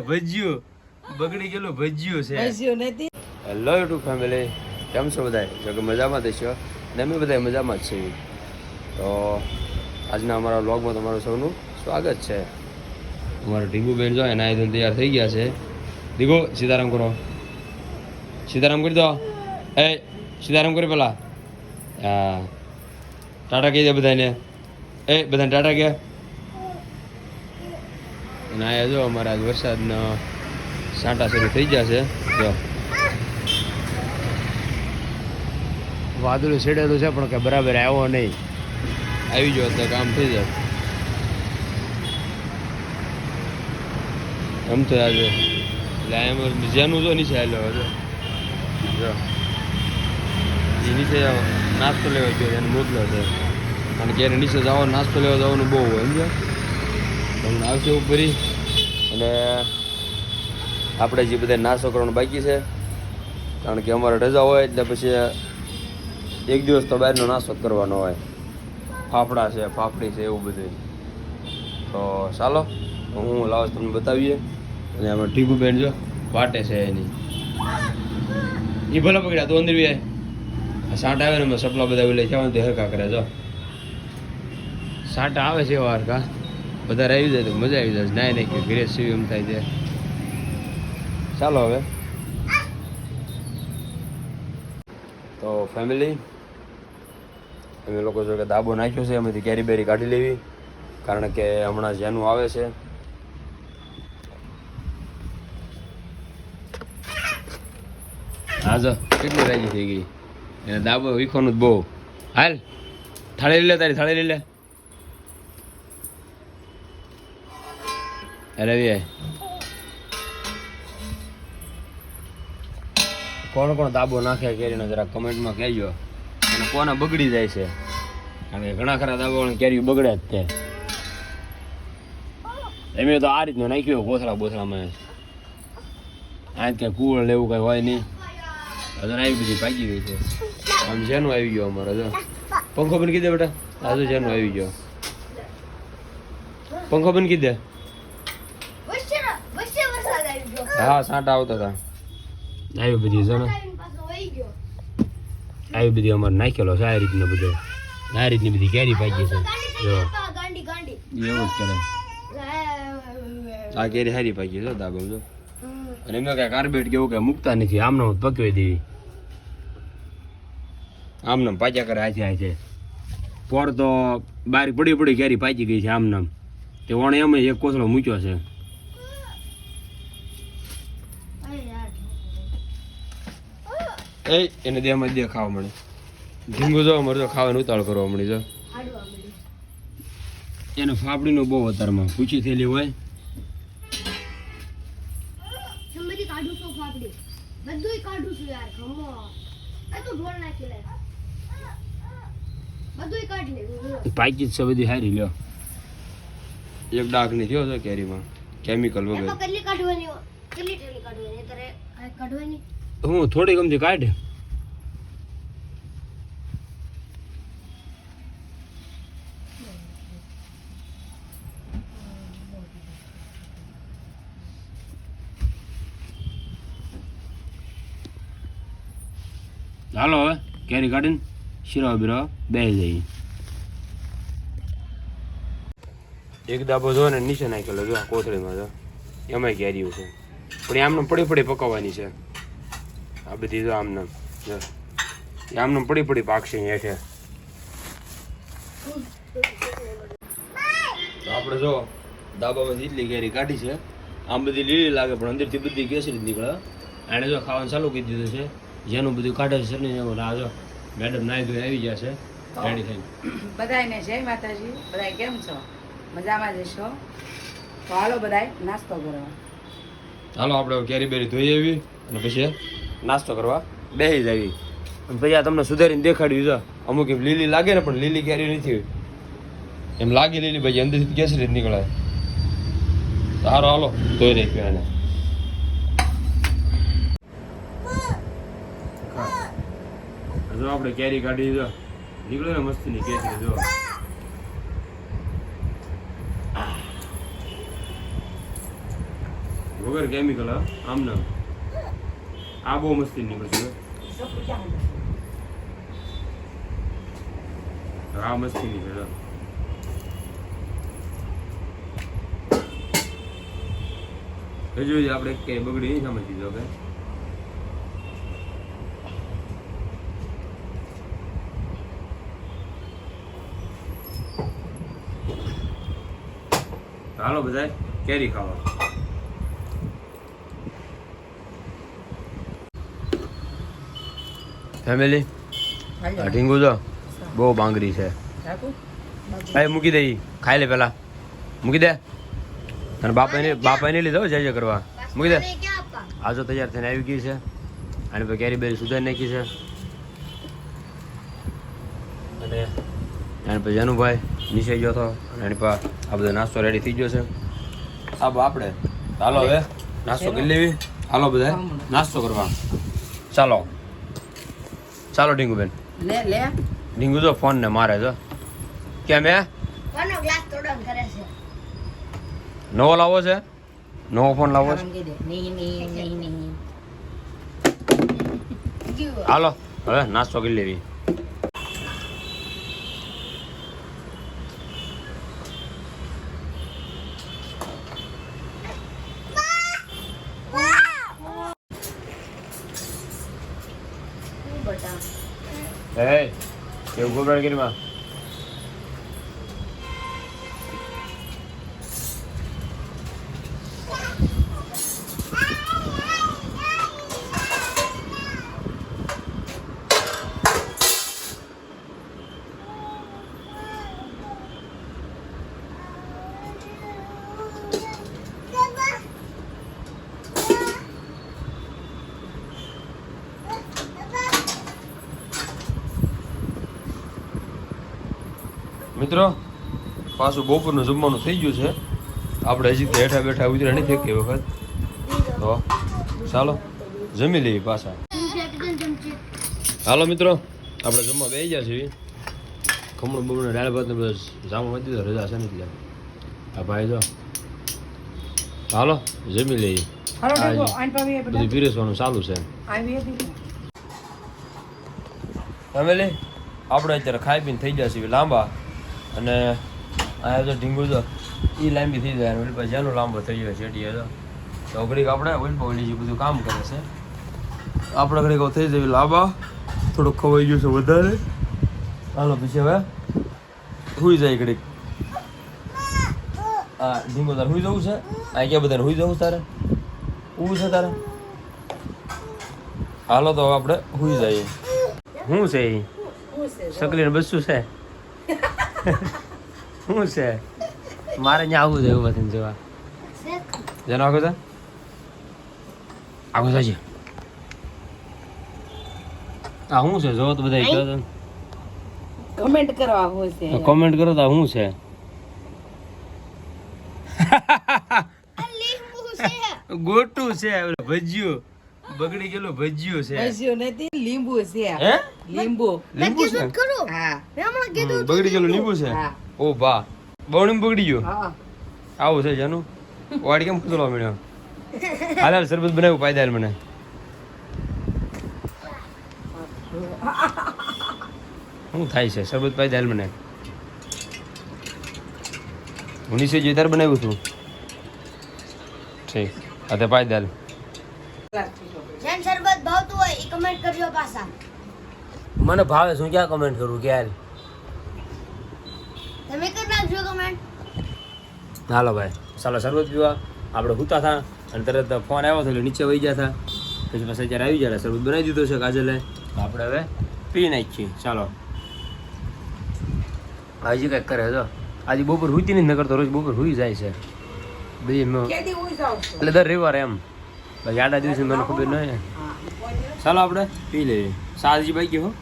ભજ્યું. બગડી ગયેલું ભજ્યું છે. ભસ્યું નથી હેલો યુટ્યુબ ફેમિલી કેમ છો બધા જો કે મજામાં દેશો ને અમે બધા મજામાં જ છીએ. તો આજના અમારા વ્લોગમાં તમારું સૌનું સ્વાગત છે. અમારા ઢીંગુબેન જો એના આયોજન તૈયાર થઈ ગયા છે. દીગો સીતારામ કરો. સીતારામ કરી દો. એ સીતારામ કરી પેલા. હા. ટાટા કહી દે બધાને એ બધાને ટાટા કે અને આ જો અમારા વરસાદના સાંટા શરૂ થઈ છે. જો. વાદળું છેડેલું છે પણ કે બરાબર આવ્યો નહીં. આવી ગયો તો કામ થઈ જાય. એમ તો આજે એટલે બીજાનું જેનું જો નીચે આવેલો હતો. જો. એ નીચે નાસ્તો લેવા ગયો, એને મોકલ્યો છે કારણ કે એને નીચે જવાનો નાસ્તો લેવા જવાનું બહુ હોય સમજો આવશે ભરી અને આપણે જે બધા નાસ્તો કરવાનો બાકી છે, કારણ કે અમારે રજા હોય એટલે પછી એક દિવસ તો બહારનો નાસ્તો કરવાનો હોય. ફાફડા છે, ફાફડી છે, એવું બધું. તો ચાલો, હું લાવો તમને બતાવીએ. અને આમાં ટીપુ બેન જો, વાટે છે એની. એ ભલે પકડ્યા, તો અંદર બી સાંટ આવે ને સપલા બધા લઈ જવાનું તે હરકા કરે, જો. સાંટા આવે છે એવા હરકા વધારે આવી જાય તો મજા આવી જાય. નાય નાખી ઘરે સીવી એમ થાય છે. ચાલો હવે. તો ફેમિલી અમે લોકો જો કે દાબો નાખ્યો છે. એમાંથી કેરી બેરી કાઢી લેવી. કારણ કે હમણાં જેનું આવે છે. હા જો કેટલી રાજી થઈ ગઈ. એને દાબો વીખોનું જ બહુ. હાલ થાળી લે તારી થાળી લે. અરે વી કોણ કોણ દાબો નાખે કેરીનો જરા કમેન્ટમાં કહેજો. અને કોને બગડી જાય છે? કારણ કે ઘણા ખરા દાબો કેરી બગડે જ તે એમ તો આ રીતનું નાખ્યો ગોથળા બોથળામાં આ કે કુળ લેવું કઈ હોય નહીં. હજુ આવી બધી પાકી ગઈ છે. આમ જેનું આવી ગયો અમારે, જો. પંખો બંધ કીધે બેટા. હજુ જેનું આવી ગયો. પંખો બંધ કીધે હા સાંટા આવતા હતા. આવી બધી છે ને? આવી બધી અમારે નાખેલો છે આ રીતનો બધો. આ રીતની બધી કેરી પાકી છે. જો. એવું જ કરે. આ કેરી હારી પાકી છે દાબમ જો. અને એમને કઈ કાર્બેટ કેવું કઈ મૂકતા નથી. આમનો પકવી દેવી. આમનામ પાચ્યા કરે આજે આજે પોર તો બારી પડી પડી કેરી પાચી ગઈ છે આમનામ તે વણે એમ એક કોથળો મૂક્યો છે. એ એને દે માં દે ખાવા મળે. ઢીંગું જો મરજો ખાવાનું ઉતાળ કરવા મળી જો. એને ફાફડીનું બહુ વધારમાં પૂછી થયેલી હોય. બધુંય કાઢું છું યાર ખમો આ તો ઢોળ નાખી લે. બધુંય કાઢી લેવું પાકી છે બધી હારી લ્યો. એક નહીં થયો છે કેરીમાં કેમિકલ વગર. કેટલી કાઢવાની કેટલી કાઢવાની? તારે કાઢવાની? હું થોડી ગમતી કાઢ. હાલો હવે, કેરી કાઢીને શીરો બીરો બે જઈએ. એક દાબો જો ને નીચે નાખેલો જો કોથળીમાં જો. એમાંય કેરીઓ છે. પણ આમને પડી પડી પકવવાની છે. બધી જો. આમને આમને પડી પડી પાકશે હેઠે તો આપણે જો ધાબામાં જેટલી કેરી કાઢી છે. આમ બધી લીલી લાગે પણ અંદરથી બધી કેસરી નીકળે. એણે જો ખાવાનું ચાલુ કરી દીધું છે. જેનું બધું કાઢે છે ને એવું આ જો મેડમ નાઈ ધોઈ આવી જશે છે રેડી થઈને. બધાને જય માતાજી. બધાય કેમ છો? મજામાં જશો તો હાલો બધા નાસ્તો કરવા ચાલો આપણે કેરી બેરી ધોઈ આવી અને પછી નાસ્તો કરવા? બેસી જવી પછી આ તમને સુધારીને દેખાડ્યું છે. અમુક એમ લીલી લાગે ને, પણ લીલી કેરી નથી એમ લાગે લીલી ભાઈ અંદરથી કેસરી જ નીકળાય. સારો હાલો, ધોઈ રાખ્યું એને જો આપણે કેરી કાઢી જો નીકળે ને મસ્તીની કેસરી, જો. વગર કેમિકલ આમ નામ આ બહુ મસ્તી નીકળશે આ મસ્તી નીકળે હજુ આપણે કઈ બગડી નહીં સમજી દો કે હાલો બધા કેરી ખાવા. ફેમિલી આ ઢીંગુ તો બહુ બાંગરી છે. ભાઈ એ મૂકી દે ખાઈ લે પેલા. મૂકી દે. અને બાપા ને બાપા ને લીધો જય જય કરવા. મૂકી દે. આજો તૈયાર થઈને આવી ગઈ છે. અને પછી કેરી બેરી સુધારી નાખી છે. અને અને પછી અનુભાઈ નીચે ગયો હતો અને એની પા આ બધો નાસ્તો રેડી થઈ ગયો છે. આ બા આપણે. ચાલો હવે નાસ્તો કરી લેવી. હાલો બધા નાસ્તો કરવા ચાલો. ચાલો ઢીંગુબેન લે લે. ઢીંગુ જો ફોન ને મારે જો. કેમ હે? કોનો ગ્લાસ તોડન કરે છે? નવો લાવો છે? નવો ફોન લાવો છે? હાલો હવે નાસ્તો કરી લેવી શું બટા હે કેવું મિત્રો પાછું બપોરનું જમવાનું થઈ ગયું છે. આપણે હજી બેઠા હેઠા બેઠા ઉતર્યા નહીં ફેંકી વખત. તો ચાલો જમી લઈએ પાછા. હાલો મિત્રો આપણે જમવા બે ગયા છીએ. ખમણું બમણું દાળ ભાત ને બસ જામું વધી તો રજા છે ને એટલે. આ ભાઈ જો હાલો જમી લઈએ. બધું. પીરસવાનું ચાલુ છે. ફેમિલી આપણે અત્યારે ખાઈ પીને થઈ ગયા છીએ લાંબા. અને અહીંયા તો ઢીંગુ તો એ લાંબી થઈ જાય ઓલી પાસે જેનો લાંબો થઈ જાય શેટીએ તો. ઘડીક આપણે ઓલી ઓલી જે બધું કામ કરે છે. આપણે ઘડીક થઈ જાય લાંબા. થોડુંક ખવાઈ ગયું છે વધારે. હાલો પછી હવે હુઈ જાય ઘડીક. હા ઢીંગો તારે હુઈ જવું છે? આ ક્યાં બધાને હુઈ જવું તારે? ઊભું છે તારે? હાલો તો હવે આપણે હુઈ જઈએ. શું છે એ શું છે? બસું છે? શું છે? મારે ત્યાં આવવું છે એવું બધું જોવા. જેનો આગળ છે? આગળ છે આ શું છે? જો તો બધા કમેન્ટ કરવા હું છે. કમેન્ટ કરો તો શું છે? ગોટું છે ભજીયું. બગડી ગયેલું ભજ્યું છે. ભજ્યું નથી લીંબુ છે. હે? લીંબુ. લીંબુ છે? હા. મેં હમણાં કીધું બગડી ગયેલું લીંબુ. છે? ઓ બા બહુ બગડી ગયો. હા. આવું છે જાનું? વાડી કેમ ખુદલો મળ્યો હાલ હાલ શરબત બનાવ્યું પાયદા મને. શું થાય છે? શરબત પાઈ હાલ મને. હું નીચે બનાવ્યું હતું. ઠીક. અતે પાઈ પાયદા જેમ સરબત ભાવતું હોય એ કમેન્ટ કરજો પાછા. મને ભાવે શું ક્યાં કમેન્ટ કરું કે હાલ તમે કરી નાખજો કમેન્ટ હાલો ભાઈ ચાલો શરબત પીવા આપણે હુતા થા અને તરત ફોન આવ્યો એટલે નીચે વહી ગયા હતા પછી પાસે અત્યારે આવી ગયા શરબત બનાવી દીધો છે કાજલે આપણે હવે પી નાખીએ. ચાલો. હજી કંઈક કરે તો આજે બપોર હુતી નથી નકર તો રોજ બપોર હુઈ જાય છે. બધી એટલે દર રવિવારે એમ. પછી આડા દિવસે મને ખબર ન ચાલો આપણે પી લઈએ. સાજી બાઈ ગયો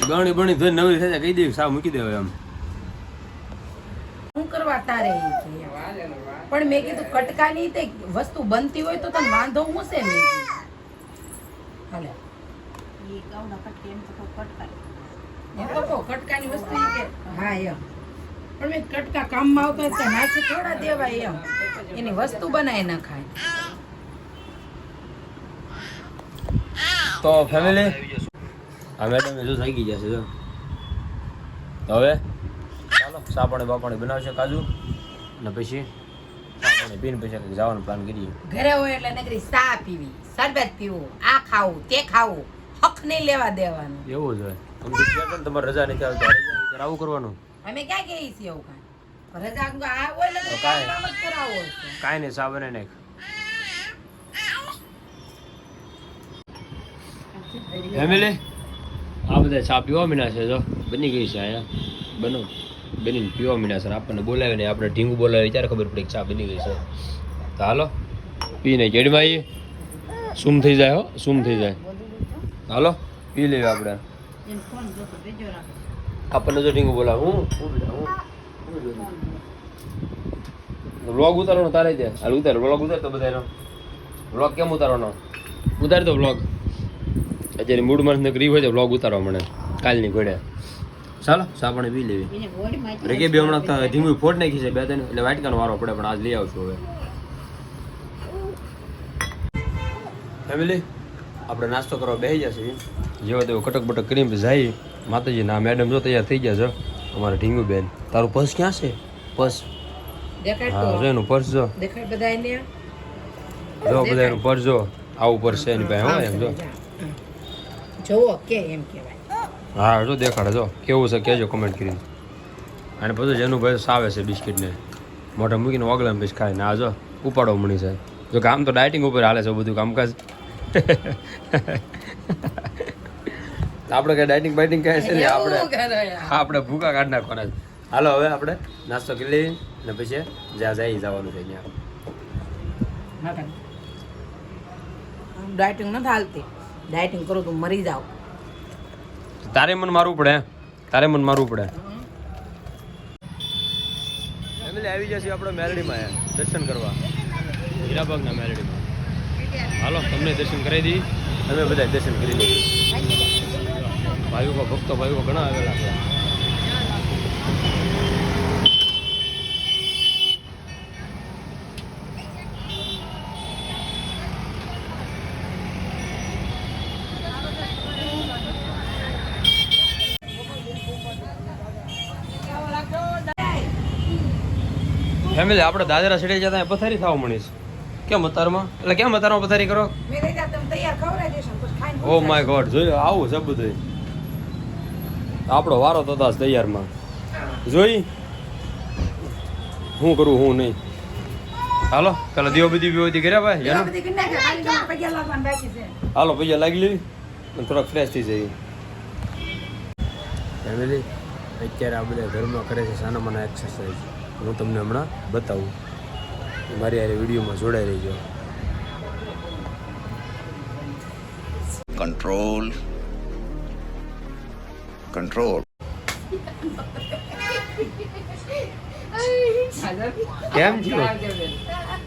ગણી બણી ધોઈ નવરી થાય કહી દેવી સાવ મૂકી દેવાય એમ શું કરવા તારે પણ મેં કીધું કટકાની તે વસ્તુ બનતી હોય તો તને વાંધો હું છે મેં. હાલે એમ તો કહું, કટકાની વસ્તુ કે? હા એમ. પણ મેં કટકા કામમાં આવતા હોય તો નાચી થોડા દેવાય એમ. એની વસ્તુ બનાવી ન ખાય. તો ફેમિલી આ મેડમ જો ગઈ જશે જો. તો હવે? ચાલો સાપણે બાપણે બનાવશે કાજુ. ને પછી સાપણે પાણી પીને પછી જવાનો પ્લાન કરીએ. ઘરે હોય એટલે નકરી સા પીવી શરબત પીવું આ ખાવું તે ખાવું હક નહીં લેવા દેવાનું. એવું જ હોય. તમે તમારે રજા નથી આવતી રજા આવી આવું કરવાનું. અમે ક્યાં કહીએ છીએ એવું કાંઈ? કાંઈ. નહીં ચા નાખ ફેમિલી આ બધા ચા પીવા મીના છે જો. બની ગઈ છે અહીંયા. બનો. બની પીવા મીના છે. આપણને બોલાવીને આપણે ઢીંગું બોલાવી, ત્યારે ખબર પડી ચા બની ગઈ છે. તો હાલો. પીને કેડમાં સૂમ થઈ જાય હો, સૂમ થઈ જાય. હાલો, પી લઈએ આપણે. આપણને જો ઢીંગું બોલાવે. હું વ્લોગ ઉતારવાનો તારે ત્યાં? હાલ ઉતાર વ્લોગ ઉતાર તો બધાનો વ્લોગ કેમ ઉતારવાનો? ઉતાર તો વ્લોગ અત્યારે મૂળ માણસ ને કરી હોય તો વ્લોગ ઉતારવા મળે. કાલની ઘોડે. ચાલો ચા પાણી પી લેવી. રેગે બે હમણાં ધીમું ફોડ નાખી છે બે ત્રણ એટલે વાટકાનો વારો પડે પણ આજ લઈ આવશું હવે. ફેમિલી આપણે નાસ્તો કરવા બેસી જશે જેવા તેવો કટક બટક કરીને જાય. માતાજી ના મેડમ જો તૈયાર થઈ ગયા છે. અમારે ઢીંગુ બેન. તારું પર્સ ક્યાં છે? પર્સ. હા જો એનું પર્સ જો. જો બધા એનું પર્સ જો. આવું પર્સ છે એની પાસે હોય એમ જો. જોવો કે એમ કહેવાય. હા જો દેખાડે જો. કેવું છે કહેજો કમેન્ટ કરીને. અને પછી જેનું ભાઈ સાવે છે બિસ્કિટને. મોઢા મૂકીને ઓગળે પછી ખાય. ને આ જો ઉપાડો મણી છે જો કામ તો ડાયટિંગ ઉપર હાલે છે બધું કામકાજ. આપણે કઈ ડાયટિંગ બાઇટિંગ કહે છે ને? આપણે હા આપણે ભૂકા કાઢ નાખવાના છે. હાલો હવે આપણે નાસ્તો કરી લઈએ. ને પછી જ્યાં જાય જવાનું છે ત્યાં ડાયટિંગ નથી હાલતી. ડાયટિંગ કરો તો મરી જાવ તારે મન મારવું પડે તારે મન મારવું પડે. ફેમિલી આવી જશે આપણે મેરડીમાં દર્શન કરવા. હીરાબાગના મેરડીમાં. હાલો તમને દર્શન કરાવી દઈએ. અમે બધા દર્શન કરી લઈએ. ભાઈઓ ભક્તો ભાઈઓ ઘણા આવેલા છે. ફેમિલી આપણે દાદરા સીડે જતા પથારી થવા મળી છે. કેમ અતારમાં? એટલે કેમ અતારમાં પથારી કરો? મેં કહી તમે તૈયાર ખવડાવી દેશો પછી ખાઈને ઓ માય ગોડ જોયું આવું છે બધું આપણો વારો તો તાસ તૈયારમાં. જોઈ? હું કરું હું નહીં. હાલો પેલા દીવો બધી બીવતી કર્યા ભાઈ? હાલો પૈસા લાગી લેવી થોડાક ફ્રેશ થઈ જઈએ. ફેમિલી અત્યારે આ બધા ઘરમાં કરે છે સાના મને એક્સરસાઇઝ હું તમને હમણાં બતાવું. મારી આ વિડીયોમાં જોડાઈ રહીજો. કંટ્રોલ કંટ્રોલ કેમ છો?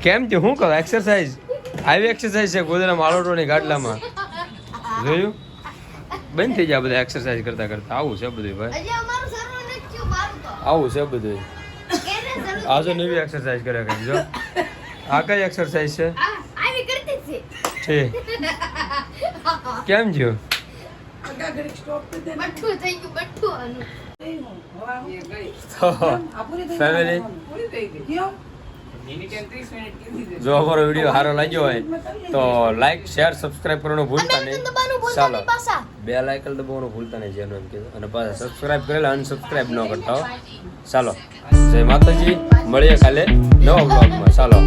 કેમ છો? શું કહો એક્સરસાઇઝ આવી એક્સરસાઇઝ છે ગોદરા માળોટોની ગાડલામાં જોયું? બંધ થઈ જાય બધા એક્સરસાઇઝ કરતા કરતા. આવું છે બધું ભાઈ. હજી અમારું સર્વ નથી થયું મારું તો. આવું છે બધું સર્વ નવી એક્સરસાઇઝ કર્યા કરી જો. આ કઈ એક્સરસાઇઝ છે? આવી કરતી છે. છે કેમ થઈ ફેમિલી? જો અમારો વીડિયો સારો લાગ્યો હોય તો લાઈક શેર સબસ્ક્રાઇબ કરવાનું ભૂલતા નહીં. ચાલો. બે લાઇકલ દબાવવાનું ભૂલતા નહીં જેનું એમ કીધું. અને પાછા સબસ્ક્રાઇબ કરેલા અનસબસ્ક્રાઇબ ન કરતા ચાલો. જય માતાજી. મળીએ કાલે નવા બ્લોગમાં ચાલો.